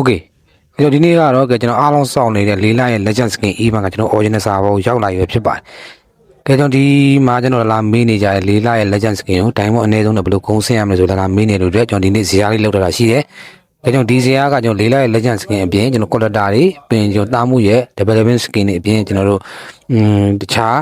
okay အဲ့တော့ဒီနေ့ကတော့ကဲကျွန်တော်အားလုံးစောင့်နေတဲ့လေးလာရဲ့ legend skin event ကကျွန်တော် original server ကိုရောက်လာပြီဖြစ်ပါတယ်ကဲကျွန်တော်ဒီမှာကျွန်တော်လာမေးနေကြတဲ့လေးလာရဲ့ legend skin ကိုတိုင်းပေါ်အနည်းဆုံးတော့ဘယ်လိုကုန်းဆင်းရမလဲဆိုတော့လာမေးနေလို့အတွက်ကျွန်တော်ဒီနေ့ဇာတ်လေးလောက်တာရှိတယ်ကဲကျွန်တော်ဒီဇာတ်ကကျွန်တော်လေးလာရဲ့ legend skin အပြင်ကျွန်တော် collector တွေပြင်ကျွန်တော်တားမှုရဲ့ development skin တွေအပြင်ကျွန်တော်တို့อืมတခြား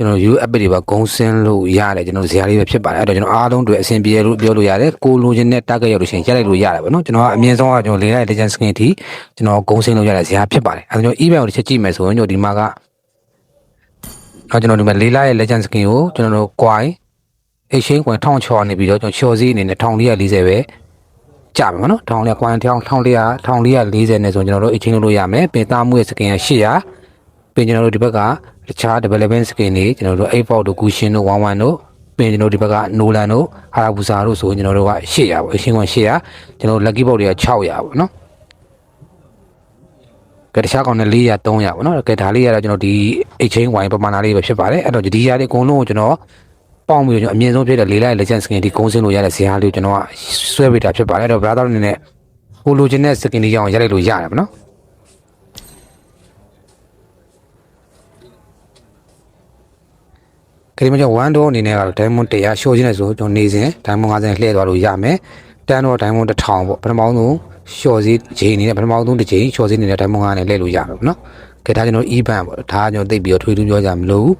ကျွန်တော် U app တွေပါဂုံးဆင်းလို့ရတယ်ကျွန်တော်ဇာတ်လေးပဲဖြစ်ပါတယ်အဲ့တော့ကျွန်တော်အားလုံးတွေအဆင်ပြေလို့ပြောလို့ရတယ်ကိုလိုချင်တဲ့ target ရောက်လို့ရှိရင်ရက်လိုက်လို့ရတယ်ပေါ့နော်ကျွန်တော်ကအမြင့်ဆုံးကကျွန်တော်လေးလိုက် legend skin အထိကျွန်တော်ဂုံးဆင်းလို့ရတဲ့ဇာတ်ဖြစ်ပါတယ်အဲ့တော့ကျွန်တော် event ကိုတစ်ချက်ကြည့်မယ်ဆိုရင်ကျွန်တော်ဒီမှာကတော့ကျွန်တော်ဒီမှာလေးလိုက်ရဲ့ legend skin ကိုကျွန်တော်တို့ coin exchange coin 1000နေပြီးတော့ကျွန်တော်ချော်စည်းအနေနဲ့1440ပဲကြမယ်နော်1400 coin 1400 1440နဲ့ဆိုကျွန်တော်တို့ exchange လုပ်လို့ရမယ်ပင်သားမှုရဲ့ skin က800ပြင်ကျွန်တော်တို့ဒီဘက်က တခြား development skin တွေကျွန်တော်တို့8တို့ cushion တို့11တို့ပြင်ကျွန်တော်တို့ဒီဘက်က Nolan တို့ Hayabusa တို့ဆိုရင်ကျွန်တော်တို့က800ပေါ့အရှင်းက800ကျွန်တော်တို့ lucky box တွေက600ပေါ့နော်ကဲတခြားကောင်နဲ့400 300ပေါ့နော်ကဲဒါလေးကတော့ကျွန်တော်ဒီ exchange wine ပမာဏလေးပဲဖြစ်ပါတယ်အဲ့တော့ဒီຢာလေးအကုန်လုံးကိုကျွန်တော်ပေါင်းပြီးတော့ကျွန်တော်အမြင့်ဆုံးဖြစ်တဲ့လေးလိုက် legend skin ဒီကုန်းစင်းလို့ရတဲ့ဇာတ်လေးကိုကျွန်တော်ကဆွဲပေးတာဖြစ်ပါတယ်အဲ့တော့ brother အနေနဲ့ကိုလိုချင်တဲ့ skin လေးရအောင်ရိုက်လိုက်လို့ရတယ်ပေါ့နော် ခရီးမကျော်1ဒေါ်အနေနဲ့ကတော့ diamond 100 short ချင်းနဲ့ဆိုကျွန်တော်နေစဉ် diamond 50လှည့်သွားလို့ရမယ်တန်းတော့ diamond 1000ပေါ့ပထမဆုံး short စီးချိန်အနေနဲ့ပထမဆုံးတစ်ချိန် short စီးအနေနဲ့ diamond 50နဲ့လှည့်လို့ရမယ်ပေါ့နော်ကဲဒါကျွန်တော် e ban ပေါ့ဒါကျွန်တော်သိပြီးတော့ထွေးထူးပြောကြမလို့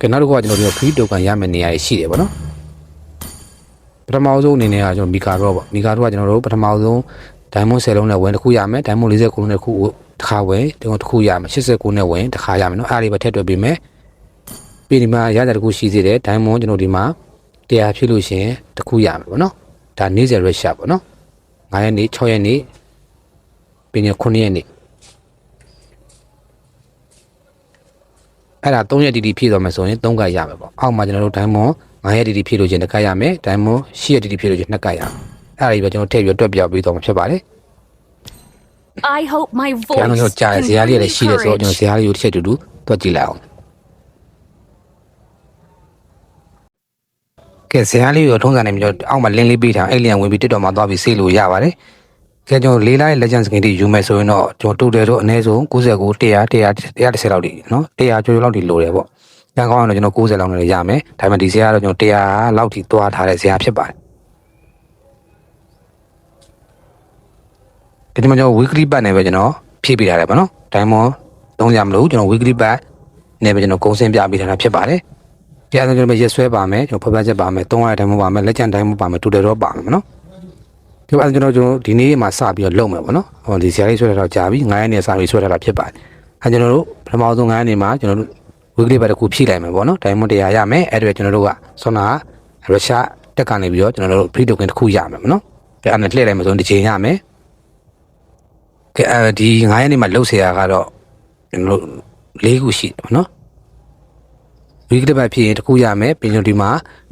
ကဲနောက်တစ်ခုကကျွန်တော်ဒီ free token ရမယ်နေရာရှိတယ်ပေါ့နော်ပထမဆုံးအနေနဲ့ကကျွန်တော်မီကာရောပေါ့မီကာရောကကျွန်တော်တို့ပထမဆုံး diamond 10လုံးနဲ့ဝင်တစ်ခုရမယ် diamond 40ခုနဲ့တစ်ခု တစ်ခါဝင်ကျွန်တော်တစ်ခုရမယ်89နဲ့ဝင်တစ်ခါရမယ်နော်အားလေးပဲထည့်တွက်ပေးမယ်ပြီးဒီမှာရတဲ့တစ်ခုရှိသေးတယ် diamond ကျွန်တော်ဒီမှာတရားဖြစ်လို့ရှရင်တစ်ခုရမယ်ပေါ့နော်ဒါနေ့စဉ် red shot ပေါ့နော်9ရက်နေ့6ရက်နေ့ပြီးရင်9ရက်နေ့အဲ့ဒါ3ရက်တီတီဖြည့်သွားမယ်ဆိုရင်3ကရမယ်ပေါ့အောက်မှာကျွန်တော်တို့ diamond 9ရက်တီတီဖြည့်လို့ချင်းတစ်ခါရမယ် diamond 10ရက်တီတီဖြည့်လို့ချင်းနှစ်ခါရမယ်အဲ့ဒါကြီးပဲကျွန်တော်ထည့်ပြီးတွက်ပြပေးသွားမှာဖြစ်ပါတယ် I hope my ကျန် voice တော့ကြားဇာတ်လေးလည်းရှိတယ်ဆိုတော့ကျွန်တော်ဇာတ်လေးကိုတစ်ချက်တူတူတွက်ကြည့်လိုက်အောင်ကဲဇာတ်လေးကိုထုံးစံနေပြီးတော့အောက်မှာ link လေးပေးထားအဲ့လျံဝင်ပြီး TikTok မှာသွားပြီးစေးလို့ရပါတယ်ကဲကျွန်တော်လေးလိုက် legend skin တွေယူမယ်ဆိုရင်တော့ကျွန်တော် total တော့အနည်းဆုံး99 100 100 130လောက်ဒီနော်100ကျော်ကျော်လောက်ဒီလိုတယ်ပေါ့။ညကောင်းအောင်တော့ကျွန်တော်90လောက်နဲ့ရမယ်။ဒါပေမဲ့ဒီဇာတ်ကတော့ကျွန်တော်100လောက်ထိသွားထားတဲ့ဇာတ်ဖြစ်ပါတယ်။ ဒီမှာကျွန်တော် weekly pack နဲ့ပဲကျွန်တော်ဖြည့်ပေးထားတယ်ပေါ့နော်။ diamond 300မလို့ကျွန်တော် weekly pack နဲ့ပဲကျွန်တော်ကုန်စင်ပြပေးထားတာဖြစ်ပါတယ်။တရားဆိုကျွန်တော်ရက်ဆွဲပါမယ်ကျွန်တော်ဖော်ပြချက်ပါမယ်300 diamond ပါမယ်လက်ကျန် diamond ပါမယ် total တော့ပါမယ်ပေါ့နော်။ဒီအဲ့ကျွန်တော်ကျွန်တော်ဒီနေ့မှစပြီးတော့လုပ်မယ်ပေါ့နော်။ဟောဒီဇာတ်လေးဆွဲထားတော့ကြာပြီ9ရက်နေ့စပြီးဆွဲထားတာဖြစ်ပါတယ်။အဲကျွန်တော်တို့ပထမဆုံး9ရက်နေ့မှာကျွန်တော်တို့ weekly pack တစ်ခုဖြည့်လိုက်မယ်ပေါ့နော်။ diamond 100ရမယ်အဲ့ဒါကျွန်တော်တို့ကဆွမ်းနာရုရှားတက်ကနေပြီးတော့ကျွန်တော်တို့ free token တစ်ခုရမယ်ပေါ့နော်။အဲ့ဒါနဲ့လှည့်လိုက်မယ်ဆိုရင်တစ်ချိန်ရမယ်။ ကဲအဲဒီ9ရက်နေ့မှာလှုပ်เสียရကတော့ကျွန်တော်တို့၄ခုရှိတယ်ဗောနော်ဝီကလဘဖြစ်ရင်တစ်ခုရမယ်ပြင်ကျွန်ဒီမှာ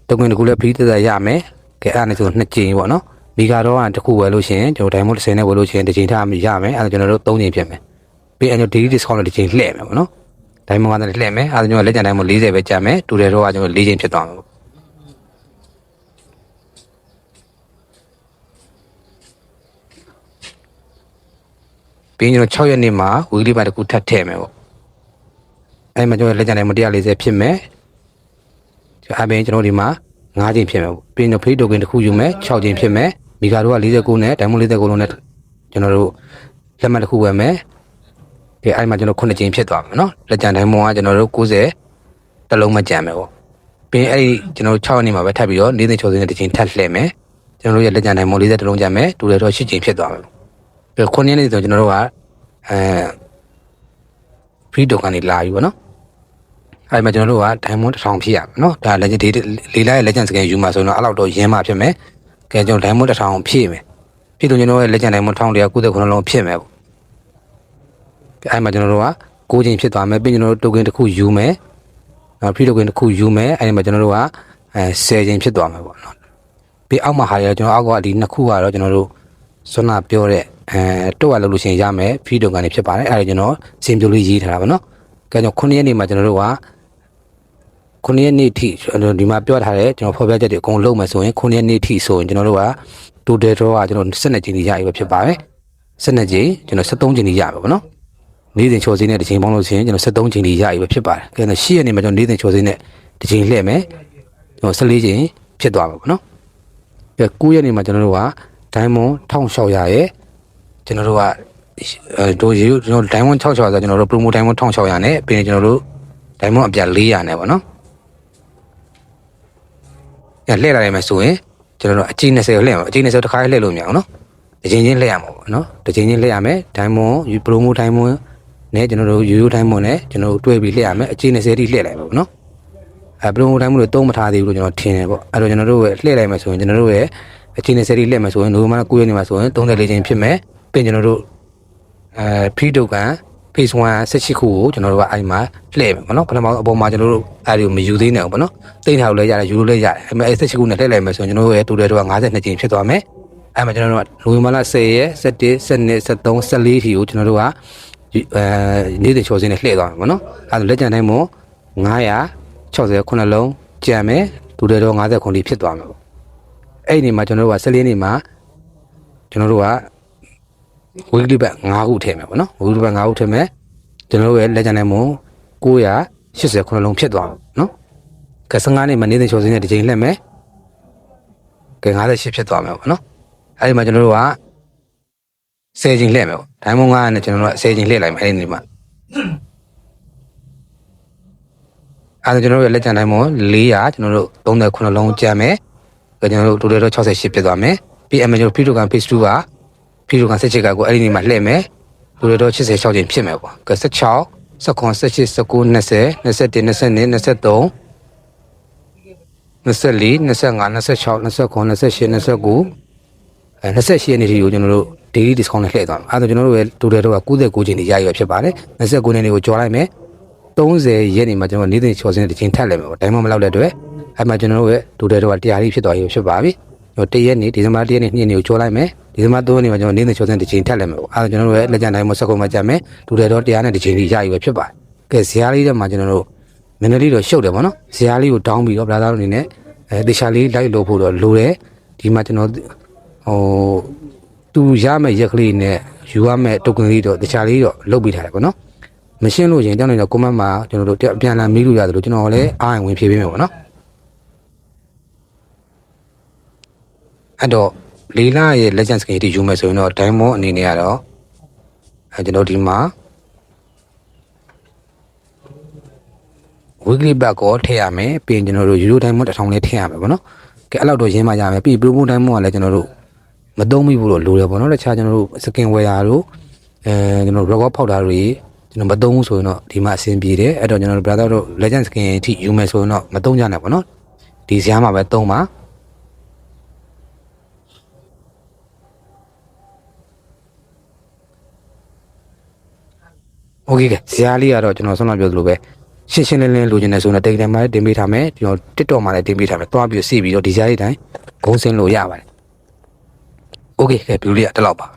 တကွင်တစ်ခုလည်းဖီးသက်သက်ရမယ်ကဲအဲ့ဒါနဲ့ဆိုနှစ်ကြိမ်ဗောနော်မီဂါတော့ကတစ်ခုဝယ်လို့ရှိရင်ကျွန်တော်ဒိုင်မွန်30နဲ့ဝယ်လို့ရှိရင်တစ်ချိန်ထားရမယ်အဲ့ဒါကျွန်တော်တို့3ချိန်ဖြစ်မယ်ပြီးအဲ့ကျွန်တော် daily discount နဲ့တစ်ချိန်လှည့်မယ်ဗောနော်ဒိုင်မွန်ကလည်းလှည့်မယ်အဲ့ဒါကျွန်တော်လက်ကျန်ဒိုင်မွန်40ပဲကြာမယ်တူတယ်တော့ကကျွန်တော်4ချိန်ဖြစ်သွားမှာပေါ့ ပြီးရင်ကျွန်တော်6ရက်နေ့မှာဝီကလီပါတစ်ခုထပ်ထည့်မယ်ပေါ့အဲ့မှာကျွန်တော်လက်ကျန်ဒိုင်မွန်140ဖြစ်မယ်အဲ့ဘင်းကျွန်တော်ဒီမှာ9ချိန်ဖြစ်မယ်ပေါ့ပြီးရင်ဖရီတိုကင်တစ်ခုယူမယ်6ချိန်ဖြစ်မယ်မီဂါတို့က49နဲ့ဒိုင်မွန်49လုံးနဲ့ကျွန်တော်တို့လက်မှတ်တစ်ခုဝယ်မယ်ကဲအဲ့မှာကျွန်တော်9ချိန်ဖြစ်သွားမယ်နော်လက်ကျန်ဒိုင်မွန်ကကျွန်တော်တို့90တလုံးမကြံမယ်ပေါ့ပြီးရင်အဲ့ဒီကျွန်တော်တို့6ရက်နေ့မှာပဲထပ်ပြီးတော့4ချိန်6ချိန်နဲ့တစ်ချိန်ထပ်လှည့်မယ်ကျွန်တော်တို့ရဲ့လက်ကျန်ဒိုင်မွန်40တလုံးကြံမယ်တူတယ်တော့10ချိန်ဖြစ်သွားမယ် ပြီး9ရက်နေ့ဆိုကျွန်တော်တို့ကအဲဖရီတိုကန်နေလာပြီပေါ့နော်အဲ့မှာကျွန်တော်တို့က diamond 1000ဖြစ်ရမယ်နော်ဒါ legend လေးလိုက် legend skin ယူမှာဆိုတော့အဲ့လောက်တော့ရင်းမှဖြစ်မယ်ကဲကျွန်တော် diamond 1000ဖြည့်မယ်ဖြည့်လို့ကျွန်တော်ရဲ့ legend diamond 1199လုံးဖြစ်မယ်ပေါ့ကဲအဲ့မှာကျွန်တော်တို့က6ချိန်ဖြစ်သွားမယ်ပြီးကျွန်တော်တို့ token တစ်ခုယူမယ်နောက် free token တစ်ခုယူမယ်အဲ့ဒီမှာကျွန်တော်တို့ကအဲ10ချိန်ဖြစ်သွားမယ်ပေါ့နော်ပြီးအောက်မှာဟာရကျွန်တော်အောက်ကဒီနှစ်ခုကတော့ကျွန်တော်တို့စွမ်းနာပြောတဲ့ အဲတော့ရလို့လို့ရှိရင်ရမယ် free token တွေဖြစ်ပါတယ်အဲ့ဒါကျွန်တော်စင်ပြိုလေးရေးထားတာပါနော်ကဲကျွန်တော်9ရက်နေ့မှာကျွန်တော်တို့က9ရက်နေ့ထိဒီမှာပြောထားတယ်ကျွန်တော်ဖော်ပြချက်တွေအကုန်လုံးမယ်ဆိုရင်9ရက်နေ့ထိဆိုရင်ကျွန်တော်တို့က total draw ကကျွန်တော်12ချိန်ကြီးရပြီပဲဖြစ်ပါတယ်12ချိန်ကျွန်တော်73ချိန်ကြီးရပါဘောနော်နေ့စဉ်ချော်စင်းနဲ့တစ်ချိန်ပေါင်းလို့ရှိရင်ကျွန်တော်73ချိန်ကြီးရပြီပဲဖြစ်ပါတယ်ကဲတော့10ရက်နေမှာကျွန်တော်နေ့စဉ်ချော်စင်းနဲ့တစ်ချိန်လှည့်မယ်ကျွန်တော်14ချိန်ဖြစ်သွားမှာပေါ့နော်ကဲ9ရက်နေမှာကျွန်တော်တို့က diamond 1600ရဲ့ ကျွန်တော်တို့ကအဲတို့ရေကျွန်တော် diamond 6600ဆိုကျွန်တော်တို့ promo diamond 1600နဲ့ပြီးရင်ကျွန်တော်တို့ diamond အပြ400နဲ့ပေါ့နော်ညလှည့်လာရမယ်ဆိုရင်ကျွန်တော်တို့အကြီး20ကိုလှည့်ရမှာအကြီး20တစ်ခါလှည့်လို့မရအောင်နော်တစ်ချိန်ချင်းလှည့်ရမှာပေါ့နော်တစ်ချိန်ချင်းလှည့်ရမယ် diamond promo diamond နဲ့ကျွန်တော်တို့ euro diamond နဲ့ကျွန်တော်တို့တွဲပြီးလှည့်ရမယ်အကြီး20တိလှည့်လိုက်ပါပေါ့နော်အဲ promo diamond လို့သုံးမထားသေးဘူးလို့ကျွန်တော်ထင်တယ်ပေါ့အဲ့တော့ကျွန်တော်တို့ရဲ့လှည့်လိုက်မယ်ဆိုရင်ကျွန်တော်တို့ရဲ့အကြီး20တိလှည့်မယ်ဆိုရင်နိုဝင်ဘာ9ရက်နေ့မှာဆိုရင်34ချိန်ဖြစ်မယ် ပြီးရင်ကျွန်တော်တို့အဲဖီဒုတ်ကန် phase 1 18ခုကိုကျွန်တော်တို့ကအဲ့မှာလှည့်မယ်ပေါ့နော်ပထမအပေါ်မှာကျွန်တော်တို့အဲ့ဒီကိုမယူသေးနဲ့ပေါ့နော်တိတ်ထားလို့လည်းရတယ်ယူလို့လည်းရတယ်အဲ့မဲ့18ခုနဲ့လှည့်လိုက်မယ်ဆိုရင်ကျွန်တော်တို့ရဲ့တူတယ်တော့52ချိန်ဖြစ်သွားမယ်အဲ့မှာကျွန်တော်တို့ကနိုဝင်ဘာလ10ရက်17 12 13 14ထီကိုကျွန်တော်တို့ကအဲနေ့စဉ်ချော်စင်းနဲ့လှည့်သွားမယ်ပေါ့နော်အဲ့ဒါလက်ကျန်တိုင်းမို့969လုံးကြံမယ်တူတယ်တော့50ခုထိဖြစ်သွားမယ်ပေါ့အဲ့ဒီမှာကျွန်တော်တို့က14နေ့မှာကျွန်တော်တို့က ဝီကလီဘတ်5ခုထည့်မယ်ပေါ့နော်ဝီကလီဘတ်5ခုထည့်မယ်ကျွန်တော်တို့ရဲ့လက်ကျန်တဲ့မုံ980လုံးဖြစ်သွားမယ်နော်ကဲ15နှစ်မနေတဲ့ချောစင်းနဲ့တစ်ချိန်လှည့်မယ်ကဲ58ဖြစ်သွားမယ်ပေါ့နော်အဲဒီမှာကျွန်တော်တို့က10ချိန်လှည့်မယ်ပေါ့ဒိုင်းမုံ9နဲ့ကျွန်တော်တို့က10ချိန်လှည့်လိုက်မယ်အဲဒီနေ့မှာအဲဒါကျွန်တော်တို့ရဲ့လက်ကျန်တိုင်းမုံ400ကျွန်တော်တို့39လုံးကျန်မယ်ကဲကျွန်တော်တို့တိုတယ်တော့68ဖြစ်သွားမယ်ပြီးအမေကျွန်တော်ဖီတိုကန် page 2က ဖီရိုကန်ဆက်ချက်ကကိုအဲ့ဒီနေ့မှာလှည့်မယ်လူတွေတော့86ချိန်ဖြစ်မယ်ပေါ့ကဲ16 19 18 19 20 21 22 23 24 25 26 29 28 29အဲ28ရက်နေ့ထိကိုကျွန်တော်တို့ daily discount နဲ့လှည့်သွားမှာအဲဒါကျွန်တော်တို့ရဲ့ total တော့99ချိန်နေရရဖြစ်ပါတယ်29ရက်နေ့ကိုကြော်လိုက်မယ်30ရက်နေ့မှာကျွန်တော်နေ့စဉ်ချော်စင်းတဲ့ချိန်ထပ်လိုက်မယ်ပေါ့တိုင်းမမလောက်တဲ့အတွက်အဲမှာကျွန်တော်တို့ရဲ့ total တော့တရားကြီးဖြစ်သွားရဖြစ်ပါပြီကျွန် တော်တရက်နေ့ဒီဇင်ဘာတရက်နေ့နေ့နေ့ကိုကြော်လိုက်မယ်ဒီဇင်ဘာ3ရက်နေ့မှာကျွန်တော်နေ့စဉ်ချော်စင်းတဲ့ချိန်ထပ်လိုက်မယ်ပေါ့အဲဒါကျွန်တော်တို့ရဲ့လက်ကျန်တိုင်းမှာစက်ကုန်မှာကြမယ် total တော့တရားနဲ့တစ်ချိန်ကြီးရရဖြစ်ပါတယ်ကဲဇာတ်လေးတွေမှာကျွန်တော်တို့မင်းလေးတော့ရှုပ်တယ်ဗောနော်ဇာတ်လေးကိုတောင်းပြီးတော့ brother တို့အနေနဲ့အဲတေချာလေးလိုက်လို့ဖို့တော့လိုတယ်ဒီမှာကျွန်တော်ဟိုသူရမယ့်ရက်ကလေးနဲ့ယူရမယ့်တုတ်ကလေးတော့တေချာလေးတော့လုပ်ပေးထားတယ်ဗောနော်မရှင်းလို့ရင်တောင်းနေတော့ comment မှာကျွန်တော်တို့အပြန်လာမေးလို့ရတယ်လို့ကျွန်တော်လည်းအားရင်ဝင်ဖြေပေးမယ်ဗောနော် အဲ့တော့လေးလာရဲ့ legend skin တီယူမယ်ဆိုရင်တော့ diamond အနေနဲ့ကတော့အဲကျွန်တော်ဒီမှာ weekly back ကိုထည့်ရမယ်ပြီးရင်ကျွန်တော်တို့ euro diamond တစ်ထောင်လေးထည့်ရမယ်ပေါ့နော်ကဲအဲ့လောက်တော့ရင်းမှရမယ်ပြီး promo diamond ကလည်းကျွန်တော်တို့မသုံးမိဘူးလို့လိုတယ်ပေါ့နော်တခြားကျွန်တော်တို့ skin wear တို့အဲကျွန်တော် record ဖောက်တာတွေကျွန်တော်မသုံးဘူးဆိုရင်တော့ဒီမှာအဆင်ပြေတယ်အဲ့တော့ကျွန်တော်တို့ brother တို့ legend skin အထိယူမယ်ဆိုရင်တော့မသုံးကြနဲ့ပေါ့နော်ဒီဇာတ်မှာပဲသုံးပါ โอเคကဲဇာတ်လေးကတော့ကျွန်တော်ဆုံးမပြောသလိုပဲရှင်းရှင်းလင်းလင်းလိုချင်တယ်ဆိုတော့ Telegram မှာလည်းတင်ပေးထားမယ်ကျွန်တော် TikTok မှာလည်းတင်ပေးထားမယ်သွားပြီးစီးပြီးတော့ဒီဇာတ်လေးတိုင်းဂုံးစင်းလို့ရပါတယ်โอเคကဲဗီဒီယိုလေးကတက်တော့ပါ